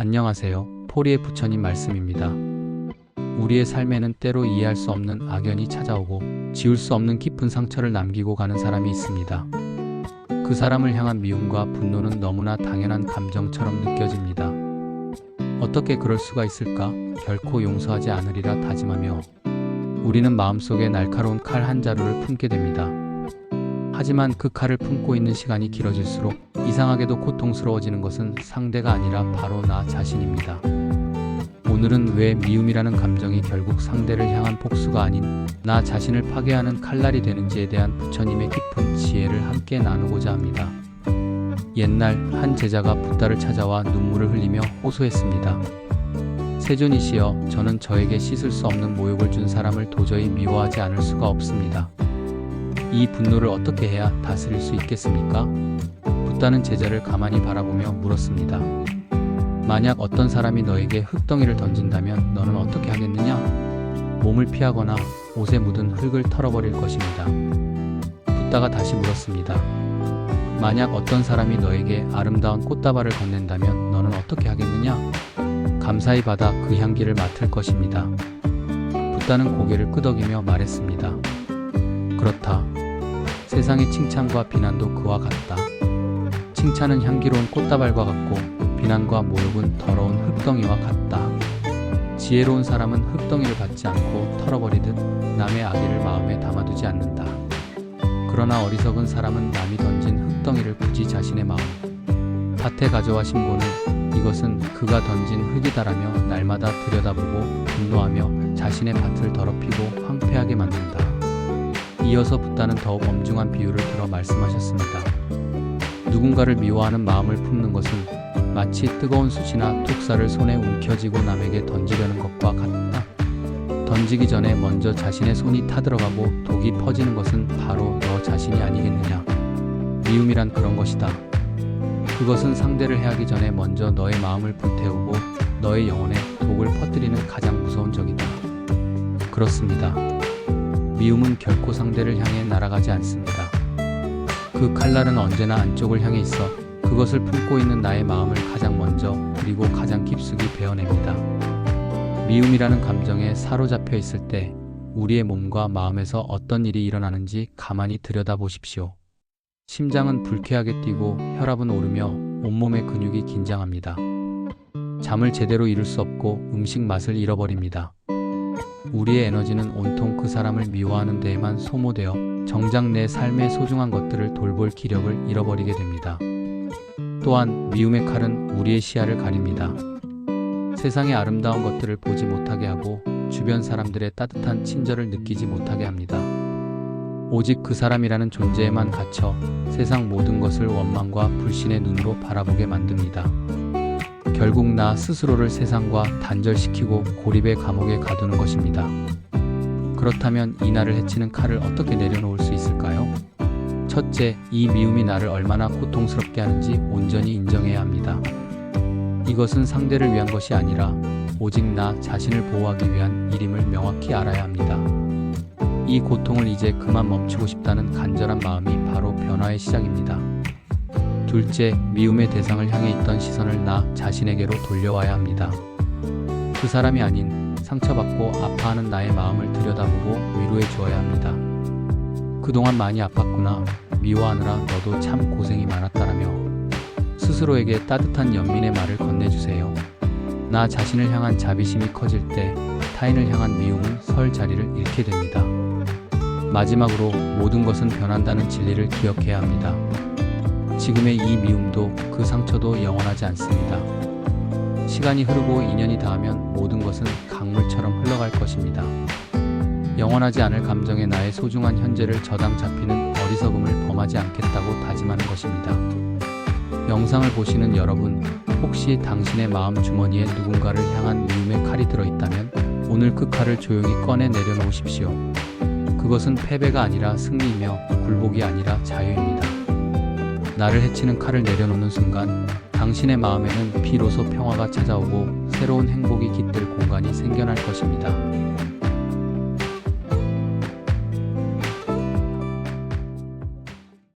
안녕하세요. 포리의 부처님 말씀입니다. 우리의 삶에는 때로 이해할 수 없는 악연이 찾아오고 지울 수 없는 깊은 상처를 남기고 가는 사람이 있습니다. 그 사람을 향한 미움과 분노는 너무나 당연한 감정처럼 느껴집니다. 어떻게 그럴 수가 있을까? 결코 용서하지 않으리라 다짐하며 우리는 마음속에 날카로운 칼 한 자루를 품게 됩니다. 하지만 그 칼을 품고 있는 시간이 길어질수록 이상하게도 고통스러워지는 것은 상대가 아니라 바로 나 자신입니다. 오늘은 왜 미움이라는 감정이 결국 상대를 향한 복수가 아닌 나 자신을 파괴하는 칼날이 되는지에 대한 부처님의 깊은 지혜를 함께 나누고자 합니다. 옛날 한 제자가 붓다를 찾아와 눈물을 흘리며 호소했습니다. 세존이시여, 저는 저에게 씻을 수 없는 모욕을 준 사람을 도저히 미워하지 않을 수가 없습니다. 이 분노를 어떻게 해야 다스릴 수 있겠습니까? 붓다는 제자를 가만히 바라보며 물었습니다. 만약 어떤 사람이 너에게 흙덩이를 던진다면 너는 어떻게 하겠느냐? 몸을 피하거나 옷에 묻은 흙을 털어버릴 것입니다. 붓다가 다시 물었습니다. 만약 어떤 사람이 너에게 아름다운 꽃다발을 건넨다면 너는 어떻게 하겠느냐? 감사히 받아 그 향기를 맡을 것입니다. 붓다는 고개를 끄덕이며 말했습니다. 그렇다. 세상의 칭찬과 비난도 그와 같다. 칭찬은 향기로운 꽃다발과 같고 비난과 모욕은 더러운 흙덩이와 같다. 지혜로운 사람은 흙덩이를 받지 않고 털어버리듯 남의 악의를 마음에 담아두지 않는다. 그러나 어리석은 사람은 남이 던진 흙덩이를 굳이 자신의 마음, 밭에 가져와 심고는 이것은 그가 던진 흙이다라며 날마다 들여다보고 분노하며 자신의 밭을 더럽히고 황폐하게. 이어서 붓다는 더욱 엄중한 비유를 들어 말씀하셨습니다. 누군가를 미워하는 마음을 품는 것은 마치 뜨거운 숯이나 툭살을 손에 움켜쥐고 남에게 던지려는 것과 같다. 던지기 전에 먼저 자신의 손이 타들어가고 독이 퍼지는 것은 바로 너 자신이 아니겠느냐. 미움이란 그런 것이다. 그것은 상대를 해하기 전에 먼저 너의 마음을 불태우고 너의 영혼에 독을 퍼뜨리는 가장 무서운 적이다. 그렇습니다. 미움은 결코 상대를 향해 날아가지 않습니다. 그 칼날은 언제나 안쪽을 향해 있어 그것을 품고 있는 나의 마음을 가장 먼저 그리고 가장 깊숙이 베어냅니다. 미움이라는 감정에 사로잡혀 있을 때 우리의 몸과 마음에서 어떤 일이 일어나는지 가만히 들여다보십시오. 심장은 불쾌하게 뛰고 혈압은 오르며 온몸의 근육이 긴장합니다. 잠을 제대로 이룰 수 없고 음식 맛을 잃어버립니다. 우리의 에너지는 온통 그 사람을 미워하는 데에만 소모되어 정작 내 삶의 소중한 것들을 돌볼 기력을 잃어버리게 됩니다. 또한 미움의 칼은 우리의 시야를 가립니다. 세상의 아름다운 것들을 보지 못하게 하고 주변 사람들의 따뜻한 친절을 느끼지 못하게 합니다. 오직 그 사람이라는 존재에만 갇혀 세상 모든 것을 원망과 불신의 눈으로 바라보게 만듭니다. 결국 나 스스로를 세상과 단절시키고 고립의 감옥에 가두는 것입니다. 그렇다면 이 나를 해치는 칼을 어떻게 내려놓을 수 있을까요? 첫째, 이 미움이 나를 얼마나 고통스럽게 하는지 온전히 인정해야 합니다. 이것은 상대를 위한 것이 아니라 오직 나 자신을 보호하기 위한 일임을 명확히 알아야 합니다. 이 고통을 이제 그만 멈추고 싶다는 간절한 마음이 바로 변화의 시작입니다. 둘째, 미움의 대상을 향해 있던 시선을 나 자신에게로 돌려와야 합니다. 그 사람이 아닌 상처받고 아파하는 나의 마음을 들여다보고 위로해 주어야 합니다. 그동안 많이 아팠구나. 미워하느라 너도 참 고생이 많았다라며 스스로에게 따뜻한 연민의 말을 건네주세요. 나 자신을 향한 자비심이 커질 때 타인을 향한 미움은 설 자리를 잃게 됩니다. 마지막으로 모든 것은 변한다는 진리를 기억해야 합니다. 지금의 이 미움도 그 상처도 영원하지 않습니다. 시간이 흐르고 인연이 닿으면 모든 것은 강물처럼 흘러갈 것입니다. 영원하지 않을 감정에 나의 소중한 현재를 저당 잡히는 어리석음을 범하지 않겠다고 다짐하는 것입니다. 영상을 보시는 여러분, 혹시 당신의 마음 주머니에 누군가를 향한 미움의 칼이 들어있다면 오늘 그 칼을 조용히 꺼내 내려놓으십시오. 그것은 패배가 아니라 승리이며 굴복이 아니라 자유입니다. 나를 해치는 칼을 내려놓는 순간 당신의 마음에는 비로소 평화가 찾아오고 새로운 행복이 깃들 공간이 생겨날 것입니다.